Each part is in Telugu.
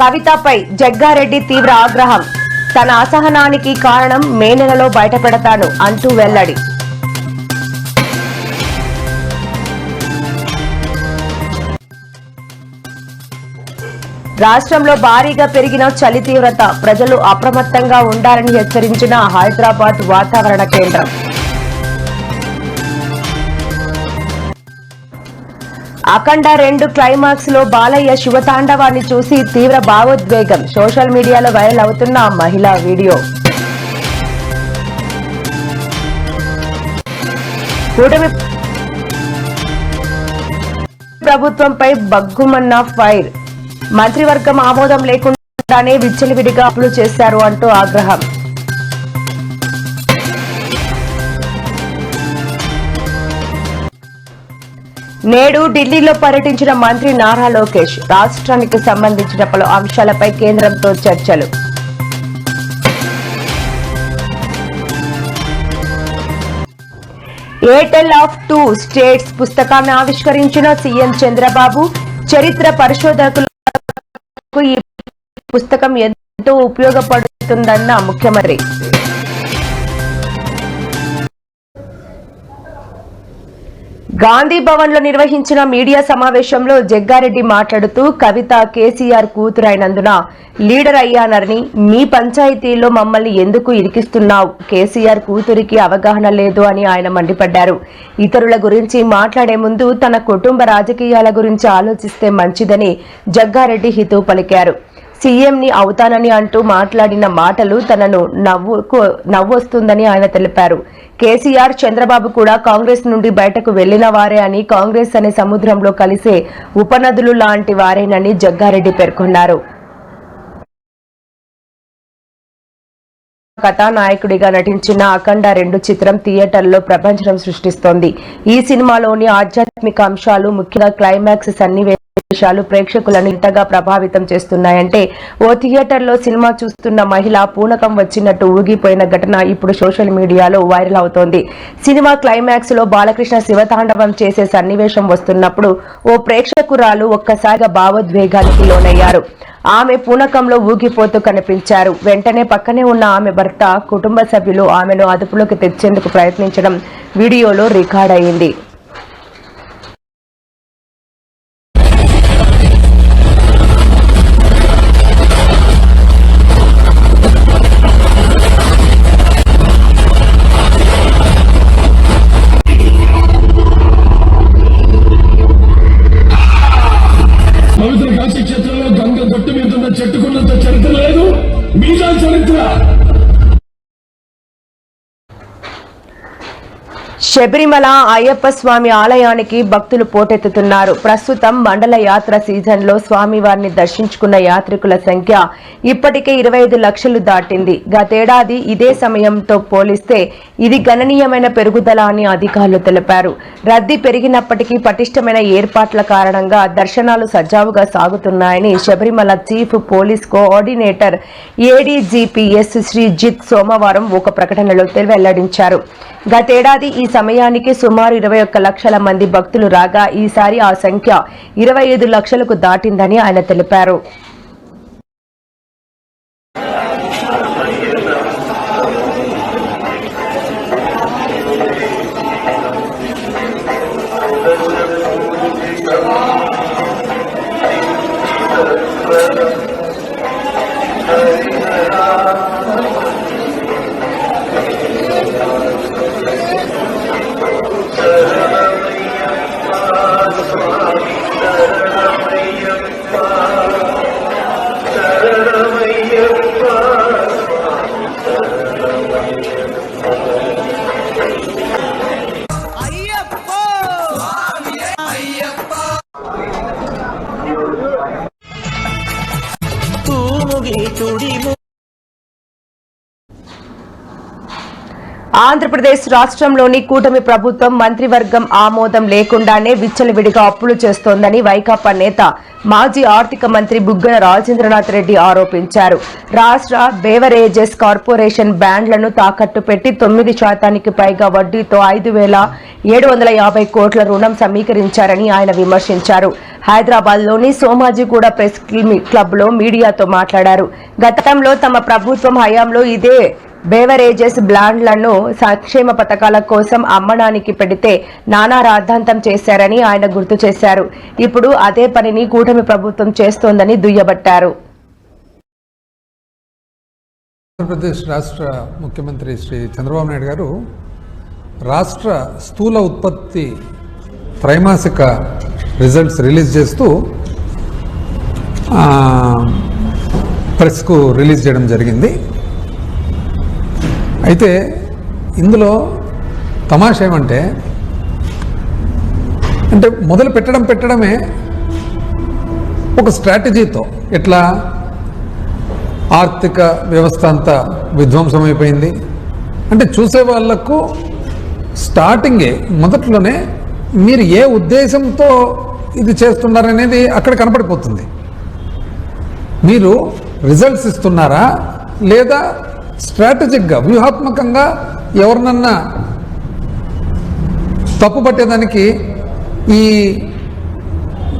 కవితపై జగ్గారెడ్డి తీవ్ర ఆగ్రహం. తన అసహనానికి కారణం మే నెలలో బయటపెడతాను అంటూ వెల్లడి. రాష్ట్రంలో భారీగా పెరిగిన చలి తీవ్రత ప్రజలు అప్రమత్తంగా ఉండాలని హెచ్చరించిన హైదరాబాద్ వాతావరణ కేంద్రం. అఖండ రెండు క్లైమాక్స్లో బాలయ్య శివతాండవాన్ని చూసి తీవ్ర భావోద్వేగం. సోషల్ మీడియాలో వైరల్ అవుతున్న మహిళా వీడియో. కూటమి ప్రభుత్వంపై బగ్గుమన్న ఫైర్. మంత్రివర్గం ఆమోదం లేకుండానే విచ్చలవిడిగా అప్పులు చేశారు అంటూ ఆగ్రహం. నేడు ఢిల్లీలో పర్యటించిన మంత్రి నారా లోకేష్ రాష్ట్రానికి సంబంధించిన పలు అంశాలపై కేంద్రంతో చర్చలు. ఎయిర్టెల్ ఆఫ్ టూ స్టేట్స్ పుస్తకాన్ని ఆవిష్కరించిన సీఎం చంద్రబాబు చరిత్ర పరిశోధకులకు ఈ పుస్తకం ఎంతో ఉపయోగపడుతుందన్న ముఖ్యమంత్రి. గాంధీ భవన్లో నిర్వహించిన మీడియా సమావేశంలో జగ్గారెడ్డి మాట్లాడుతూ కవిత కేసీఆర్ కూతురైనందున లీడర్ అయ్యానని మీ పంచాయతీలో మమ్మల్ని ఎందుకు ఇరికిస్తున్నావు? కేసీఆర్ కూతురికి అవగాహన లేదు అని ఆయన మండిపడ్డారు. ఇతరుల గురించి మాట్లాడే ముందు తన కుటుంబ రాజకీయాల గురించి ఆలోచిస్తే మంచిదని జగ్గారెడ్డి హితవు పలికారు. సీఎంని అవుతానని అంటూ మాట్లాడిన మాటలు తనను నవ్వుకు నవ్వొస్తుందని ఆయన తెలిపారు. కేసీఆర్ చంద్రబాబు కూడా కాంగ్రెస్ నుండి బయటకు వెళ్ళిన వారే అని కాంగ్రెస్ అనే సముద్రంలో కలిసే ఉపనదులు లాంటి వారేనని జగ్గారెడ్డి పేర్కొన్నారు. కథానాయకుడిగా నటించిన అఖండ రెండు చిత్రం థియేటర్లో ప్రపంచం సృష్టిస్తోంది. ఈ సినిమాలోని ఆధ్యాత్మిక అంశాలు ముఖ్యంగా క్లైమాక్స్ విషయాలు ప్రేక్షకులను ఇంతగా ప్రభావితం చేస్తున్నాయంటే ఓ థియేటర్లో సినిమా చూస్తున్న మహిళ పూనకం వచ్చినట్టు ఊగిపోయిన ఘటన ఇప్పుడు సోషల్ మీడియాలో వైరల్ అవుతోంది. సినిమా క్లైమాక్స్లో బాలకృష్ణ శివతాండవం చేసే సన్నివేశం వస్తున్నప్పుడు ఓ ప్రేక్షకురాలు ఒక్కసారిగా భావోద్వేగానికి లోనయ్యారు. ఆమె పూనకంలో ఊగిపోతూ కనిపించారు. వెంటనే పక్కనే ఉన్న ఆమె భర్త కుటుంబ సభ్యులు ఆమెను అదుపులోకి తెచ్చేందుకు ప్రయత్నించడం వీడియోలో రికార్డ్ అయింది. శబరిమల అయ్యప్ప స్వామి ఆలయానికి భక్తులు పోటెత్తుతున్నారు. ప్రస్తుతం మండల యాత్ర సీజన్లో స్వామివారిని దర్శించుకున్న యాత్రికుల సంఖ్య ఇప్పటికే ఇరవై ఐదు లక్షలు దాటింది. గతేడాది ఇదే సమయంతో పోలిస్తే ఇది గణనీయమైన పెరుగుదల అని అధికారులు తెలిపారు. రద్దీ పెరిగినప్పటికీ పటిష్టమైన ఏర్పాట్ల కారణంగా దర్శనాలు సజావుగా సాగుతున్నాయని Sabarimala chief police coordinator ADGP S Sreejith సోమవారం ఒక ప్రకటనలో వెల్లడించారు గతేడాది ఈ సమయానికి సుమారు ఇరవై ఒక్క లక్షల మంది భక్తులు రాగా ఈసారి ఆ సంఖ్య ఇరవై ఐదు లక్షలకు దాటిందని ఆయన తెలిపారు. ఆంధ్రప్రదేశ్ రాష్ట్రంలోని కూటమి ప్రభుత్వం మంత్రివర్గం ఆమోదం లేకుండానే విచ్చలవిడిగా అప్పులు చేస్తోందని వైకాపా నేత మాజీ ఆర్థిక మంత్రి బుగ్గన రాజేంద్రనాథ్ రెడ్డి ఆరోపించారు. రాష్ట్ర బేవరేజెస్ కార్పొరేషన్ బ్యాండ్లను తాకట్టు పెట్టి తొమ్మిది శాతానికి పైగా వడ్డీతో ఐదు వేల ఏడు వందల యాభై కోట్ల రుణం సమీకరించారని ఆయన విమర్శించారు. హైదరాబాద్లోని సోమాజిగూడ ప్రెస్ క్లబ్లో మీడియాతో మాట్లాడారు. గతంలో తమ ప్రభుత్వం హయాంలో ఇదే బేవరేజెస్ బ్లాండ్లను సంక్షేమ పథకాల కోసం అమ్మడానికి పెడితే నానా రాద్ధాంతం చేశారని ఆయన గుర్తు చేశారు. ఇప్పుడు అదే పనిని కూటమి ప్రభుత్వం చేస్తోందని దుయ్యబట్టారు. ఆంధ్రప్రదేశ్ రాష్ట్ర ముఖ్యమంత్రి శ్రీ చంద్రబాబు నాయుడు గారు రాష్ట్ర స్థూల ఉత్పత్తి త్రైమాసిక రిజల్ట్స్ రిలీజ్ చేస్తూ ప్రెస్కు రిలీజ్ చేయడం జరిగింది. అయితే ఇందులో తమాషా ఏమంటే అంటే మొదలు పెట్టడం పెట్టడమే ఒక స్ట్రాటజీతో. ఎట్లా? ఆర్థిక వ్యవస్థ అంతా విధ్వంసమైపోయింది అంటే చూసే వాళ్ళకు స్టార్టింగే మొదట్లోనే మీరు ఏ ఉద్దేశంతో ఇది చేస్తున్నారనేది అక్కడ కనపడిపోతుంది. మీరు రిజల్ట్స్ ఇస్తున్నారా? లేదా స్ట్రాటజిక్గా వ్యూహాత్మకంగా ఎవరినన్నా తప్పు పట్టేదానికి ఈ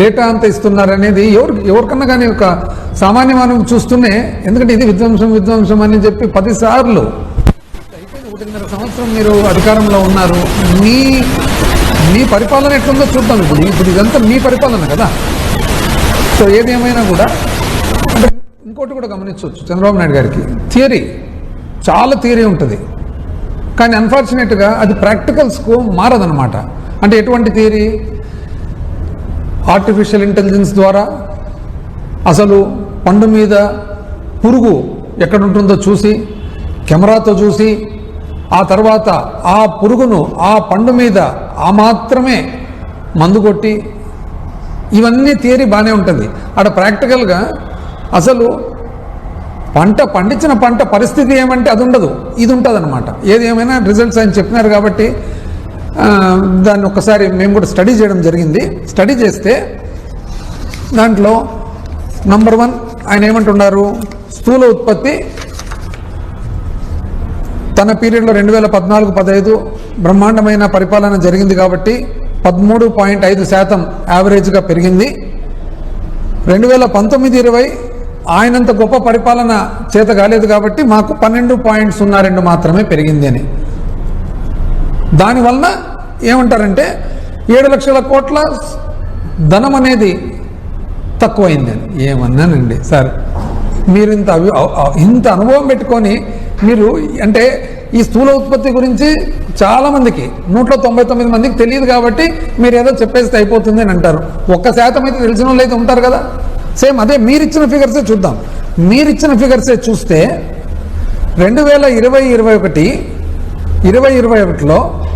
డేటా అంతా ఇస్తున్నారనేది ఎవరు ఎవరికన్నా కానీ ఒక సామాన్య మానవం చూస్తూనే ఎందుకంటే ఇది విధ్వంసం విధ్వంసం అని చెప్పి పదిసార్లు ఒకటిన్నర సంవత్సరం మీరు అధికారంలో ఉన్నారు. మీ మీ పరిపాలన ఎట్లుందో చూద్దాం ఇప్పుడు. ఇప్పుడు ఇదంతా మీ పరిపాలన కదా. సో ఏది ఏమైనా కూడా అంటే ఇంకోటి కూడా గమనించవచ్చు చంద్రబాబు నాయుడు గారికి. థియరీ. చాలా థియరీ ఉంటుంది. కానీ అన్ఫార్చునేట్గా అది ప్రాక్టికల్స్కు మారదనమాట అంటే ఎటువంటి థియరీ? ఆర్టిఫిషియల్ ఇంటెలిజెన్స్ ద్వారా అసలు పండు మీద పురుగు ఎక్కడ ఉంటుందో చూసి కెమెరాతో చూసి ఆ తర్వాత ఆ పురుగును ఆ పండు మీద ఆ మాత్రమే మందు కొట్టి ఇవన్నీ థియరీ బాగానే ఉంటుంది. అక్కడ ప్రాక్టికల్గా అసలు పంట పండించిన పంట పరిస్థితి ఏమంటే అది ఉండదు. ఇది ఉంటుంది అనమాట ఏది ఏమైనా రిజల్ట్స్ ఆయన చెప్పినారు కాబట్టి దాన్ని ఒక్కసారి మేము కూడా స్టడీ చేయడం జరిగింది. స్టడీ చేస్తే దాంట్లో నంబర్ వన్ ఆయన ఏమంటున్నారు స్థూల ఉత్పత్తి తన పీరియడ్లో రెండు వేల పద్నాలుగు పదహైదు బ్రహ్మాండమైన పరిపాలన జరిగింది కాబట్టి పదమూడు పాయింట్ ఐదు శాతం యావరేజ్గా పెరిగింది. రెండు వేల పంతొమ్మిది ఇరవై ఆయనంత గొప్ప పరిపాలన చేత కాలేదు కాబట్టి మాకు పన్నెండు పాయింట్ సున్నా రెండు మాత్రమే పెరిగింది అని. దానివలన ఏమంటారంటే ఏడు లక్షల కోట్ల ధనం అనేది తక్కువైంది అని. ఏమన్నానండి? సార్ మీరు ఇంత అవి ఇంత అనుభవం పెట్టుకొని మీరు అంటే ఈ స్థూల ఉత్పత్తి గురించి చాలా మందికి నూట్లో తొంభై తొమ్మిది మందికి తెలియదు కాబట్టి మీరు ఏదో చెప్పేస్తే అయిపోతుంది అని అంటారు. ఒక్క శాతం అయితే తెలిసిన వాళ్ళు అయితే ఉంటారు కదా. సేమ్ అదే మీరిచ్చిన ఫిగర్సే చూద్దాం. మీరిచ్చిన ఫిగర్సే చూస్తే రెండు వేల ఇరవై ఇరవై ఒకటి ఇరవై ఇరవై ఒకటిలో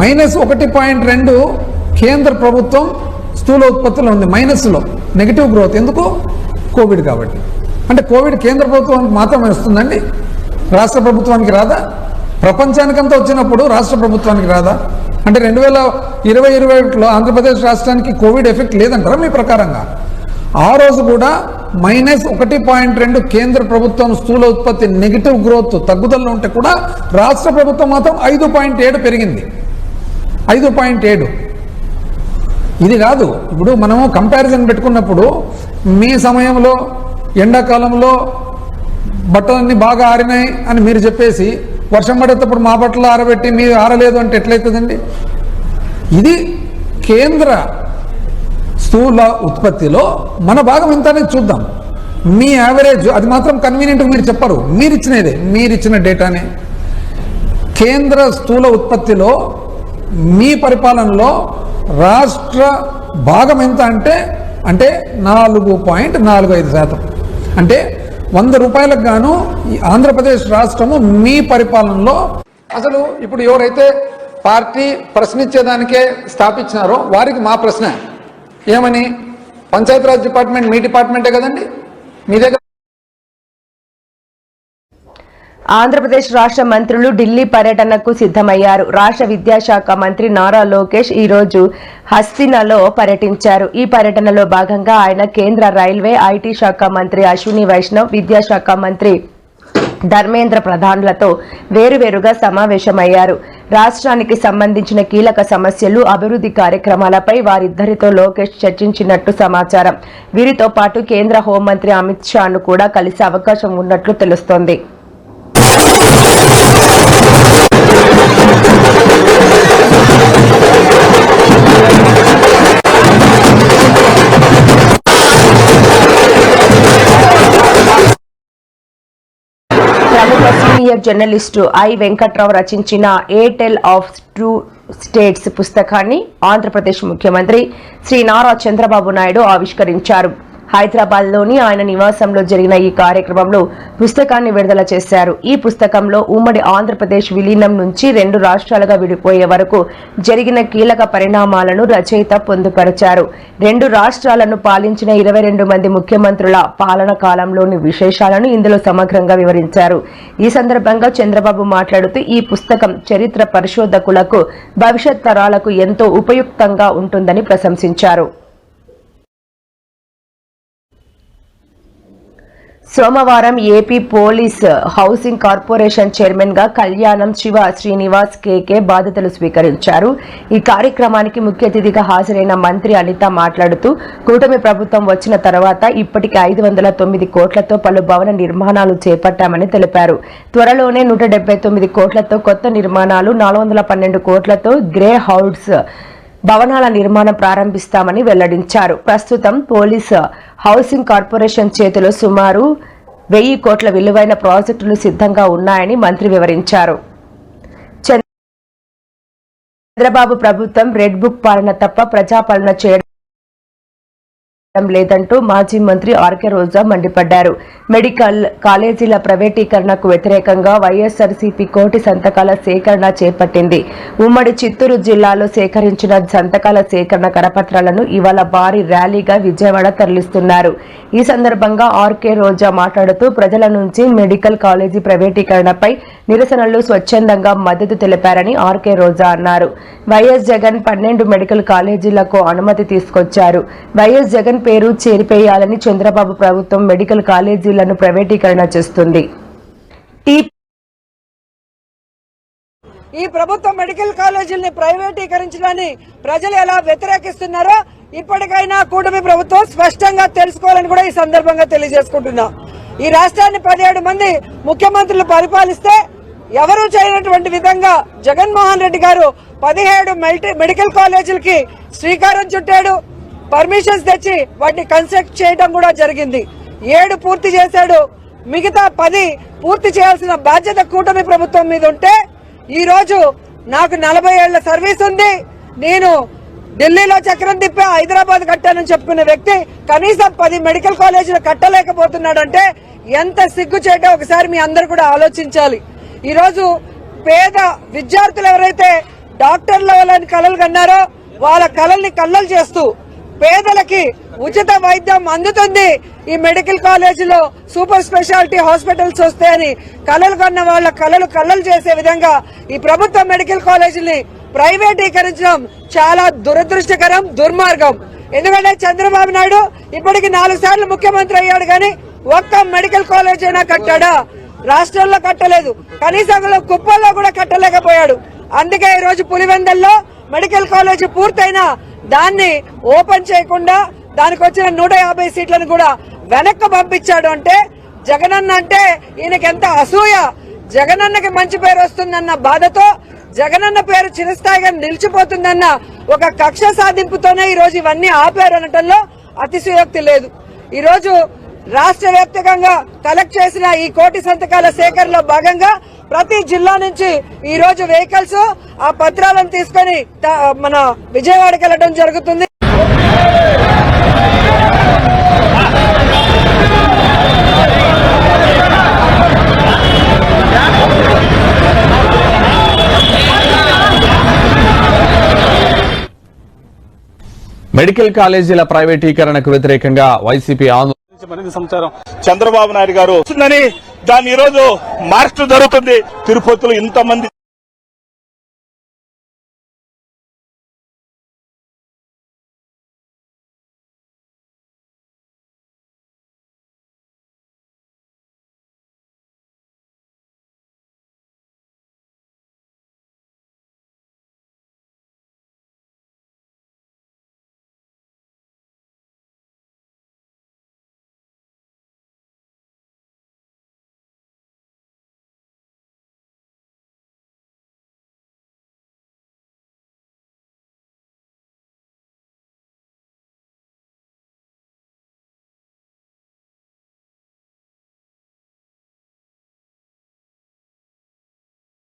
మైనస్ ఒకటి పాయింట్ రెండు కేంద్ర ప్రభుత్వం స్థూల ఉత్పత్తిలో ఉంది. మైనస్లో. Negative growth. ఎందుకు? కోవిడ్ కాబట్టి. అంటే కోవిడ్ కేంద్ర ప్రభుత్వానికి మాత్రమే వస్తుందండి. రాష్ట్ర ప్రభుత్వానికి రాదా? ప్రపంచానికంతా వచ్చినప్పుడు రాష్ట్ర ప్రభుత్వానికి రాదా? అంటే రెండు వేల ఇరవై ఇరవై ఒకటిలో ఆంధ్రప్రదేశ్ రాష్ట్రానికి కోవిడ్ ఎఫెక్ట్ లేదంటారా మీ ప్రకారంగా? ఆ రోజు కూడా మైనస్ ఒకటి పాయింట్ రెండు కేంద్ర ప్రభుత్వం స్థూల ఉత్పత్తి నెగిటివ్ గ్రోత్ తగ్గుదలలో ఉంటే కూడా రాష్ట్ర ప్రభుత్వం మాత్రం ఐదు పాయింట్ ఏడు పెరిగింది. ఐదు పాయింట్ ఏడు. ఇది కాదు. ఇప్పుడు మనము కంపారిజన్ పెట్టుకున్నప్పుడు మీ సమయంలో ఎండాకాలంలో బట్టలన్నీ బాగా ఆరినాయి అని మీరు చెప్పేసి వర్షం పడేటప్పుడు మా బట్టలు ఆరబెట్టి మీరు ఆరలేదు అంటే ఎట్లయితుందండి? ఇది కేంద్ర స్థూల ఉత్పత్తిలో మన భాగం ఎంత అనేది చూద్దాం. మీ యావరేజ్ అది మాత్రం కన్వీనియంట్గా మీరు చెప్పరు. మీరు ఇచ్చినదే మీరు ఇచ్చిన డేటానే కేంద్ర స్థూల ఉత్పత్తిలో మీ పరిపాలనలో రాష్ట్ర భాగం ఎంత అంటే అంటే నాలుగు పాయింట్ నాలుగు ఐదు శాతం. అంటే వంద రూపాయలకు గాను ఈ ఆంధ్రప్రదేశ్ రాష్ట్రము మీ పరిపాలనలో అసలు ఇప్పుడు ఎవరైతే పార్టీ ప్రశ్నించేదానికే స్థాపించినారో వారికి మా ప్రశ్న. ఏమని? పంచాయతీరాజ్ డిపార్ట్మెంట్ మీ డిపార్ట్మెంటే కదండి? మీ దగ్గర ఆంధ్రప్రదేశ్ రాష్ట్ర మంత్రులు ఢిల్లీ పర్యటనకు సిద్ధమయ్యారు. రాష్ట్ర విద్యాశాఖ మంత్రి నారా లోకేష్ ఈరోజు హస్సినలో హస్తినాలో పర్యటించారు. ఈ పర్యటనలో భాగంగా ఆయన కేంద్ర రైల్వే ఐటీ శాఖ మంత్రి అశ్విని వైష్ణవ్ విద్యాశాఖ మంత్రి ధర్మేంద్ర ప్రధానులతో వేరువేరుగా సమావేశమయ్యారు. రాష్ట్రానికి సంబంధించిన కీలక సమస్యలు అభివృద్ధి కార్యక్రమాలపై వారిద్దరితో లోకేష్ చర్చించినట్టు సమాచారం. వీరితో పాటు కేంద్ర హోంమంత్రి అమిత్ షాను కూడా కలిసే అవకాశం ఉన్నట్లు తెలుస్తోంది. సీనియర్ జర్నలిస్టు ఐ వెంకట్రావు రచించిన ఎయిర్టెల్ ఆఫ్ టూ స్టేట్స్ పుస్తకాన్ని ఆంధ్రప్రదేశ్ ముఖ్యమంత్రి శ్రీ నారా చంద్రబాబు నాయుడు ఆవిష్కరించారు. హైదరాబాద్లోని ఆయన నివాసంలో జరిగిన ఈ కార్యక్రమంలో పుస్తకాన్ని విడుదల చేశారు. ఈ పుస్తకంలో ఉమ్మడి ఆంధ్రప్రదేశ్ విలీనం నుంచి రెండు రాష్ట్రాలుగా విడిపోయే వరకు జరిగిన కీలక పరిణామాలను రచయిత పొందుపరిచారు. రెండు రాష్ట్రాలను పాలించిన ఇరవై రెండు మంది ముఖ్యమంత్రుల పాలన కాలంలోని విశేషాలను ఇందులో సమగ్రంగా వివరించారు. ఈ సందర్భంగా చంద్రబాబు మాట్లాడుతూ ఈ పుస్తకం చరిత్ర పరిశోధకులకు భవిష్యత్ తరాలకు ఎంతో ఉపయుక్తంగా ఉంటుందని ప్రశంసించారు. సోమవారం ఏపీ పోలీస్ హౌసింగ్ కార్పొరేషన్ చైర్మన్గా కళ్యాణం శివ శ్రీనివాస్ కేకే బాధ్యతలు స్వీకరించారు. ఈ కార్యక్రమానికి ముఖ్య అతిథిగా హాజరైన మంత్రి అనిత మాట్లాడుతూ కూటమి ప్రభుత్వం వచ్చిన తర్వాత ఇప్పటికి ఐదు వందల తొమ్మిది కోట్లతో పలు భవన నిర్మాణాలు చేపట్టామని తెలిపారు. త్వరలోనే నూట డెబ్బై తొమ్మిది కోట్లతో కొత్త నిర్మాణాలు నాలుగు వందల పన్నెండు కోట్లతో గ్రే హౌస్ భవనాల నిర్మాణం ప్రారంభిస్తామని వెల్లడించారు. ప్రస్తుతం పోలీస్ హౌసింగ్ కార్పొరేషన్ చేతిలో సుమారు వెయ్యి కోట్ల విలువైన ప్రాజెక్టులు సిద్ధంగా ఉన్నాయని మంత్రి వివరించారు. చంద్రబాబు ప్రభుత్వం రెడ్ బుక్ పాలన తప్ప ప్రజాపాలన చేయడం లేదంటూ మాజీ మంత్రి ఆర్కే రోజా మండిపడ్డారు. మెడికల్ కాలేజీల ప్రైవేటీకరణకు వ్యతిరేకంగా వైఎస్ఆర్సీపీ కోటి సంతకాల సేకరణ చేపట్టింది. ఉమ్మడి చిత్తూరు జిల్లాలో సేకరించిన సంతకాల సేకరణ కరపత్రాలను ఇవాళ భారీ ర్యాలీగా విజయవాడ తరలిస్తున్నారు. ఈ సందర్భంగా ఆర్కే రోజా మాట్లాడుతూ ప్రజల నుంచి మెడికల్ కాలేజీ ప్రైవేటీకరణపై నిరసనలు స్వచ్ఛందంగా మద్దతు తెలిపారని ఆర్కే రోజా అన్నారు. వైఎస్ జగన్ పన్నెండు మెడికల్ కాలేజీలకు అనుమతి తీసుకొచ్చారు. వైఎస్ జగన్ పేరు చేరిపేయాలని చంద్రబాబు ప్రభుత్వం మెడికల్ కాలేజీలను ప్రైవేటీకరణ చేస్తుంది. ఈ ప్రభుత్వం మెడికల్ కాలేజీల్ని ప్రైవేటీకరించడాన్ని ప్రజలు ఎలా వ్యతిరేకిస్తున్నారో ఇప్పటికైనా కూటమి ప్రభుత్వం స్పష్టంగా తెలుసుకోవాలని కూడా ఈ సందర్భంగా తెలియజేసుకుంటున్నా. ఈ రాష్ట్రాన్ని పదిహేడు మంది ముఖ్యమంత్రులు పరిపాలిస్తే ఎవరు చేయనటువంటి విధంగా జగన్మోహన్ రెడ్డి గారు పదిహేడు మెడికల్ కాలేజీలకి శ్రీకారం చుట్టాడు. పర్మిషన్స్ తెచ్చి వాటిని కన్స్ట్రక్ట్ చేయడం కూడా జరిగింది. ఏడు పూర్తి చేశాడు. మిగతా పది పూర్తి చేయాల్సిన బాధ్యత కూటమి ప్రభుత్వం మీద ఉంటే ఈ రోజు నాకు నలభై ఏళ్ళ సర్వీస్ ఉంది. నేను ఢిల్లీలో చక్రం తిప్పి హైదరాబాద్ కట్టానని చెప్పుకునే వ్యక్తి కనీసం పది మెడికల్ కాలేజీలు కట్టలేకపోతున్నాడంటే ఎంత సిగ్గు చేయటం ఒకసారి మీ అందరు కూడా ఆలోచించాలి. ఈ రోజు పేద విద్యార్థులు ఎవరైతే డాక్టర్ల వాళ్ళని కలలు కన్నారో వాళ్ళ కలల్ని కళ్ళలు చేస్తూ పేదలకి ఉచిత వైద్యం అందుతుంది. ఈ మెడికల్ కాలేజీలో సూపర్ స్పెషాలిటీ హాస్పిటల్స్ వస్తాయని కళలు కన్న వాళ్ళ కలలు కళ్ళలు చేసే విధంగా ఈ ప్రభుత్వ మెడికల్ కాలేజీని ప్రైవేటీకరించడం చాలా దురదృష్టకరం దుర్మార్గం. ఎందుకంటే చంద్రబాబు నాయుడు ఇప్పటికి నాలుగు సార్లు ముఖ్యమంత్రి అయ్యాడు కానీ ఒక్క మెడికల్ కాలేజ్ అయినా కట్టాడా? రాష్ట్రంలో కట్టలేదు. కనీసం కుప్పల్లో కూడా కట్టలేకపోయాడు. అందుకే ఈ రోజు పులివెందల్లో మెడికల్ కాలేజ్ పూర్తయినా దాన్ని ఓపెన్ చేయకుండా దానికి వచ్చిన నూట యాభై సీట్లను కూడా వెనక్కి పంపించాడు అంటే జగనన్న అంటే ఈయనకి ఎంత అసూయ. జగనన్నకి మంచి పేరు వస్తుందన్న బాధతో జగనన్న పేరు చిరస్థాయిగా నిలిచిపోతుందన్న ఒక కక్ష సాధింపుతోనే ఈ రోజు ఇవన్నీ ఆపారు అనటంలో అతిశయోక్తి లేదు. ఈ రోజు రాష్ట్ర వ్యాప్తంగా కలెక్ట్ చేసిన ఈ కోటి సంతకాల సేకరణలో భాగంగా ప్రతి జిల్లా నుంచి ఈ రోజు వెహికల్స్ ఆ పత్రాలను తీసుకొని మన విజయవాడకి వెళ్ళడం జరుగుతుంది. మెడికల్ కాలేజీల ప్రైవేటీకరణకు వ్యతిరేకంగా వైసీపీ ఆందోళన మరింత సమాచారం చంద్రబాబు నాయుడు గారు దాన్ని ఈరోజు రోజు మార్చడం జరుగుతుంది. తిరుపతిలో ఇంతమంది